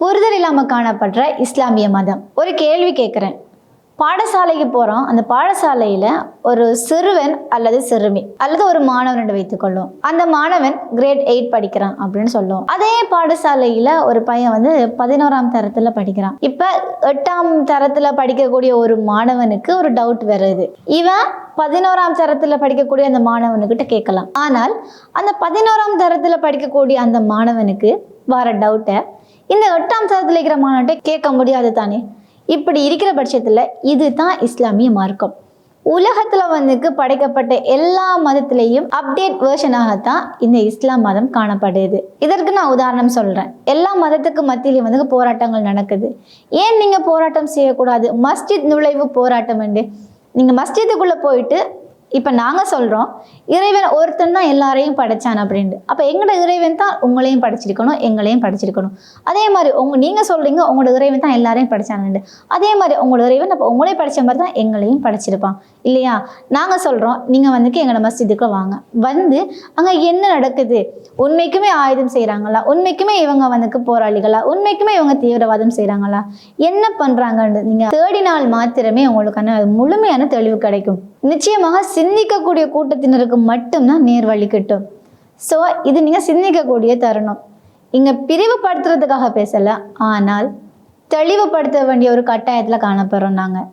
புரிதல் இல்லாமல் காணப்படுற இஸ்லாமிய மதம். ஒரு கேள்வி கேட்குறேன் பாடசாலைக்கு போகிறோம் அந்த பாடசாலையில் ஒரு சிறுவன் அல்லது சிறுமி அல்லது ஒரு மாணவன் என்று வைத்துக்கொள்ளும் அந்த மாணவன் கிரேட் எயிட் படிக்கிறான் அப்படின்னு சொல்லுவோம். அதே பாடசாலையில் ஒரு பையன் வந்து பதினோராம் தரத்தில் படிக்கிறான். இப்போ எட்டாம் தரத்தில் படிக்கக்கூடிய ஒரு மாணவனுக்கு ஒரு டவுட் வருது. இவன் பதினோராம் தரத்தில் படிக்கக்கூடிய அந்த மாணவனுக்கிட்ட கேட்கலாம். ஆனால் அந்த பதினோராம் தரத்தில் படிக்கக்கூடிய அந்த மாணவனுக்கு வர டவுட்டை இந்த எட்டாம் சதத்தில் இருக்கிற மாநாட்டை கேட்க முடியாது தானே? இப்படி இருக்கிற பட்சத்தில் இதுதான் இஸ்லாமிய மார்க்கம். உலகத்தில் வந்துக்கு படைக்கப்பட்ட எல்லா மதத்திலையும் அப்டேட் வேர்ஷனாகத்தான் இந்த இஸ்லாம் மதம் காணப்படுது. இதற்கு நான் உதாரணம் சொல்கிறேன் எல்லா மதத்துக்கு மத்தியிலையும் வந்து போராட்டங்கள் நடக்குது. ஏன் நீங்கள் போராட்டம் செய்யக்கூடாது? மஸ்ஜித் நுழைவு போராட்டம் என்று. நீங்கள் மஸ்ஜித்துக்குள்ளே போயிட்டு இப்போ நாங்கள் சொல்கிறோம் இறைவன் ஒருத்தன் தான் எல்லாரையும் படைச்சான் அப்படின்ட்டு. அப்போ எங்களோட இறைவன் தான் உங்களையும் படைச்சிருக்கணும் எங்களையும் படைச்சிருக்கணும். அதே மாதிரி உங்க நீங்கள் சொல்கிறீங்க உங்களோட இறைவன் தான் எல்லாரையும் படைச்சானுண்டு அதே மாதிரி உங்களோட இறைவன் அப்போ உங்களையும் படித்த மாதிரி தான் எங்களையும் படைச்சிருப்பான். இல்லையா? நாங்கள் சொல்கிறோம் நீங்கள் வந்துட்டு எங்களோட மஸ்ஜிதுக்கு வாங்க. வந்து அங்கே என்ன நடக்குது? உண்மைக்குமே ஆயுதம் செய்கிறாங்களா உண்மைக்குமே இவங்க வந்துக்கு போராளிகளா? உண்மைக்குமே இவங்க தீவிரவாதம் செய்கிறாங்களா என்ன பண்ணுறாங்கன்னு நீங்கள் தேடினால் மாத்திரமே உங்களுக்கான முழுமையான தெளிவு கிடைக்கும். நிச்சயமாக சிந்திக்கக்கூடிய கூட்டத்தினருக்கு மட்டும்தான் நேர் வழி கிட்டும். ஸோ இது நீங்கள் சிந்திக்கக்கூடிய தருணம். இங்கே பிரிவுபடுத்துறதுக்காக பேசலை ஆனால் தெளிவுபடுத்த வேண்டிய ஒரு கட்டாயத்தில் காணப்படுறோம் நாங்கள்